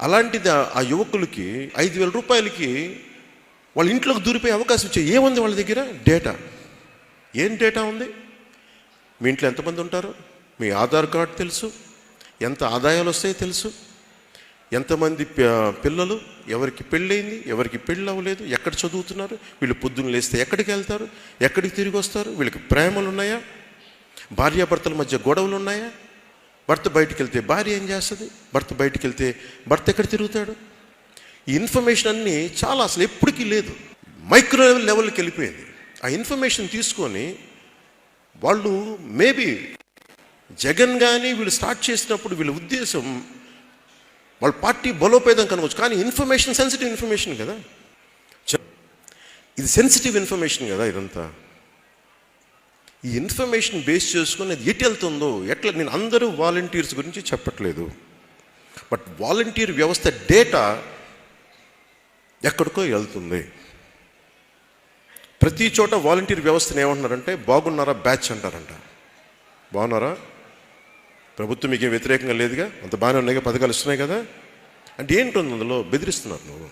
అలాంటిది ఆ- యువకులకి ఐదు వేల రూపాయలకి వాళ్ళ ఇంట్లోకి దూరిపోయే అవకాశం ఇచ్చే ఏముంది వాళ్ళ దగ్గర? డేటా. ఏం డేటా ఉంది? మీ ఇంట్లో ఎంతమంది ఉంటారు? మీ ఆధార్ కార్డు తెలుసు. ఎంత ఆదాయాలు వస్తాయో తెలుసు. ఎంతమంది పిల్లలు? ఎవరికి పెళ్ళయింది? ఎవరికి పెళ్ళి అవ్వలేదు? ఎక్కడ చదువుతున్నారు? వీళ్ళు పొద్దున్న లేస్తే ఎక్కడికి వెళ్తారు? ఎక్కడికి తిరిగి వస్తారు? వీళ్ళకి ప్రేమలు ఉన్నాయా? భార్యాభర్తల మధ్య గొడవలు ఉన్నాయా? భర్త బయటికి వెళ్తే భార్య ఏం చేస్తుంది? భర్త బయటికి వెళ్తే భర్త ఎక్కడ తిరుగుతాడు? ఈ ఇన్ఫర్మేషన్ అన్నీ చాలా అసలు ఎప్పటికీ లేదు. మైక్రో లెవెల్కి వెళ్ళిపోయింది. ఆ ఇన్ఫర్మేషన్ తీసుకొని వాళ్ళు మేబీ జగన్ కానీ వీళ్ళు స్టార్ట్ చేసినప్పుడు వీళ్ళ ఉద్దేశం వాళ్ళ పార్టీ బలోపేదం కనవచ్చు కానీ ఇన్ఫర్మేషన్ సెన్సిటివ్ ఇన్ఫర్మేషన్ కదా? ఇది సెన్సిటివ్ ఇన్ఫర్మేషన్ కదా ఇదంతా? ఈ ఇన్ఫర్మేషన్ బేస్ చేసుకుని అది ఎటు వెళ్తుందో ఎట్లా నేను అందరూ వాలంటీర్స్ గురించి చెప్పట్లేదు. బట్ వాలంటీర్ వ్యవస్థ డేటా ఎక్కడికో వెళ్తుంది. ప్రతి చోట వాలంటీర్ వ్యవస్థను ఏమంటున్నారంటే బాగున్నారా బ్యాచ్ అంటారంట. బాగున్నారా? ప్రభుత్వం మీకు ఏం వ్యతిరేకంగా లేదుగా? అంత బాగానే ఉన్నాయి పథకాలు ఇస్తున్నాయి కదా? అంటే ఏంటుంది అందులో బెదిరిస్తున్నారు నువ్వు.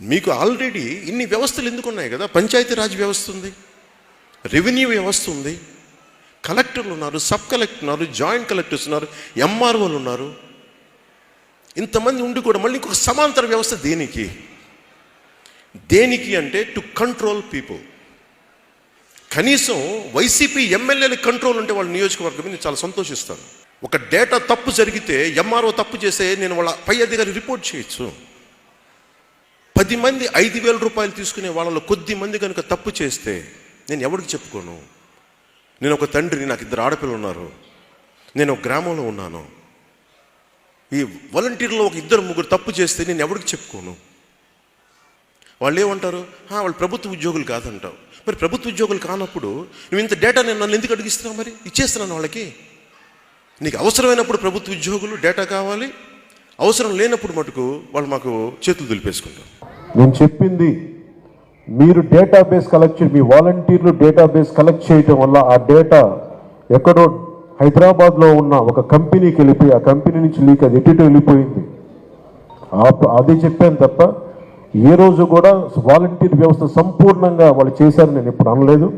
మీకు ఆల్రెడీ ఇన్ని వ్యవస్థలు ఎందుకున్నాయి కదా? కదా పంచాయతీరాజ్ వ్యవస్థ ఉంది. రెవెన్యూ వ్యవస్థ ఉంది. కలెక్టర్లు ఉన్నారు సబ్ కలెక్టర్ ఉన్నారు జాయింట్ కలెక్టర్స్ ఉన్నారు ఎంఆర్ఓలు ఉన్నారు. ఇంతమంది ఉండి కూడా మళ్ళీ ఇంకొక సమాంతర వ్యవస్థ దేనికి? దేనికి అంటే టు కంట్రోల్ పీపుల్ కనీసం వైసీపీ ఎమ్మెల్యేల కంట్రోల్ ఉంటే వాళ్ళ నియోజకవర్గం నేను చాలా సంతోషిస్తాను ఒక డేటా తప్పు జరిగితే ఎంఆర్ఓ తప్పు చేస్తే నేను వాళ్ళ పై అధికారి రిపోర్ట్ చేయొచ్చు. పది మంది ఐదు వేల రూపాయలు తీసుకునే వాళ్ళలో కొద్ది మంది కనుక తప్పు చేస్తే నేను ఎవరికి చెప్పుకోను? నేను ఒక తండ్రిని నాకు ఇద్దరు ఆడపిల్లలు ఉన్నారు. నేను ఒక గ్రామంలో ఉన్నాను. ఈ వాలంటీర్లో ఒక ఇద్దరు ముగ్గురు తప్పు చేస్తే నేను ఎవరికి చెప్పుకోను? వాళ్ళు ఏమంటారు? వాళ్ళు ప్రభుత్వ ఉద్యోగులు కాదంటావు. మరి ప్రభుత్వ ఉద్యోగులు కానప్పుడు నువ్వు ఇంత డేటా నేను నన్ను ఎందుకు అడిగిస్తున్నావు మరి? ఇచ్చేస్తున్నాను వాళ్ళకి. నీకు అవసరమైనప్పుడు ప్రభుత్వ ఉద్యోగులు డేటా కావాలి. అవసరం లేనప్పుడు మటుకు వాళ్ళు మాకు చేతులు దులిపేసుకుంటారు. నేను చెప్పింది మీరు డేటాబేస్ కలెక్ట్ మీ వాలంటీర్లు డేటాబేస్ కలెక్ట్ చేయటం వల్ల ఆ డేటా ఎక్కడో హైదరాబాద్లో ఉన్న ఒక కంపెనీకి వెళ్ళిపోయి ఆ కంపెనీ నుంచి లీక్ అది ఎటు వెళ్ళిపోయింది. అదే చెప్పాను తప్ప ఏ రోజు కూడా వాలంటీర్ వ్యవస్థ సంపూర్ణంగా వాళ్ళు చేశారని నేను ఇప్పుడు అనలేదు.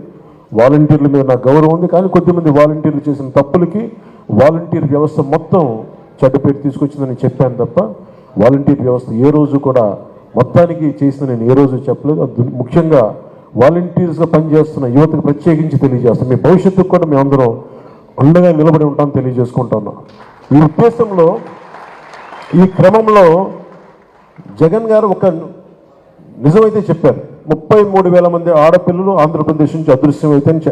వాలంటీర్ల మీద నాకు గౌరవం ఉంది కానీ కొద్దిమంది వాలంటీర్లు చేసిన తప్పులకి వాలంటీర్ వ్యవస్థ మొత్తం చెడ్డ పేరు తీసుకొచ్చిందని చెప్పాను తప్ప వాలంటీర్ వ్యవస్థ ఏ రోజు కూడా మొత్తానికి చేసిన నేను ఏ రోజు చెప్పలేదు. ముఖ్యంగా వాలంటీర్స్గా పనిచేస్తున్న యువతకు ప్రత్యేకించి తెలియజేస్తాను. మీ భవిష్యత్తుకు కూడా మేమందరం అండగా నిలబడి ఉంటాం తెలియజేసుకుంటున్నాం ఈ ఉద్దేశంలో ఈ క్రమంలో జగన్ గారు ఒక నిజమైతే చెప్పారు. ముప్పై మూడు వేల మంది ఆడపిల్లలు ఆంధ్రప్రదేశ్ నుంచి అదృశ్యమైతే అని